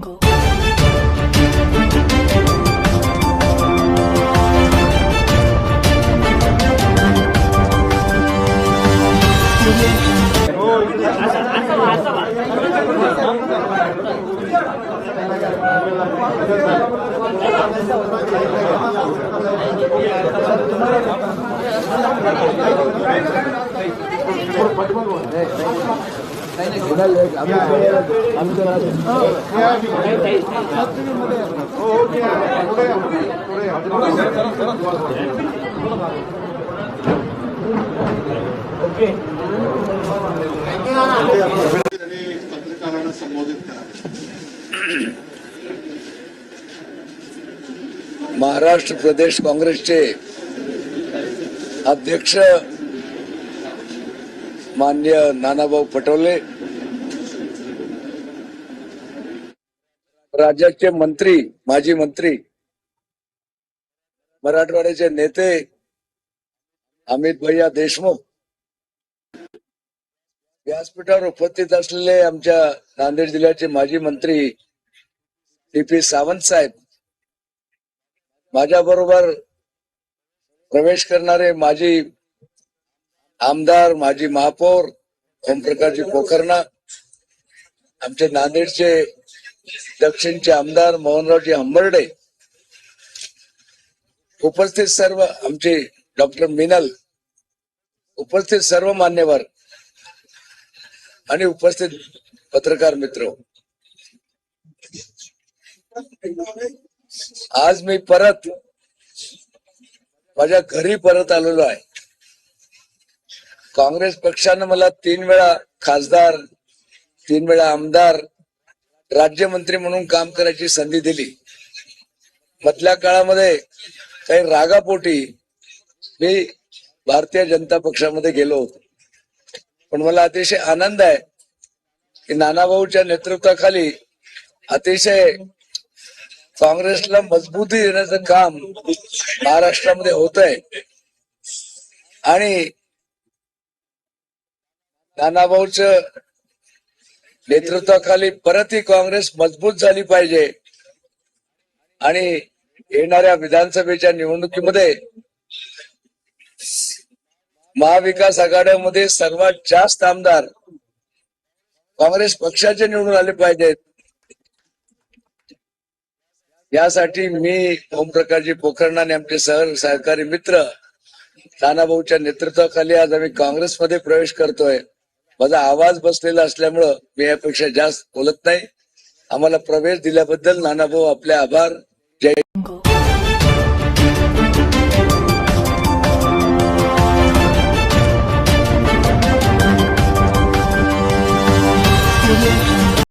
거. 네. 네. पत्रकारांना संबोधित करा महाराष्ट्र प्रदेश काँग्रेसचे अध्यक्ष मान्य नानाभाऊ पटोले राज्याचे मंत्री माजी मंत्री मराठवाड्याचे नेते अमित भैया देशमुख व्यासपीठावर उपस्थित असलेले आमच्या नांदेड जिल्ह्याचे माजी मंत्री डी पी सावंत साहेब माझ्या बरोबर प्रवेश करणारे माजी आमदार माजी महापौर ओमप्रकाशजी पोखरणा आमचे नांदेडचे दक्षिणचे आमदार मोहनरावजी हंबर्डे उपस्थित सर्व आमचे डॉक्टर मिनल उपस्थित सर्व मान्यवर आणि उपस्थित पत्रकार मित्र. आज मी परत माझ्या घरी परत आलेलो आहे. काँग्रेस पक्षानं मला तीन वेळा खासदार तीन वेळा आमदार राज्यमंत्री म्हणून काम करायची संधी दिली. मधल्या काळामध्ये काही रागापोटी मी भारतीय जनता पक्षामध्ये गेलो होतो. पण मला अतिशय आनंद आहे की नानाभाऊच्या नेतृत्वाखाली अतिशय काँग्रेसला मजबूती देण्याचं काम महाराष्ट्रामध्ये होत आहे आणि नानाभाऊच नेतृत्वाखाली परत ही काँग्रेस मजबूत झाली पाहिजे. आणि येणाऱ्या विधानसभेच्या निवडणुकीमध्ये महाविकास आघाड्यामध्ये सर्वात जास्त आमदार काँग्रेस पक्षाचे निवडून आले पाहिजेत. यासाठी मी ओमप्रकाशजी पोखरण आणि आमचे सह सहकारी मित्र नानाभाऊच्या नेतृत्वाखाली आज आम्ही काँग्रेसमध्ये प्रवेश करतोय. माझा आवाज बसलेला असल्यामुळं मी यापेक्षा जास्त बोलत नाही. आम्हाला प्रवेश दिल्याबद्दल नानाभाऊ आपले आभार. जय हो.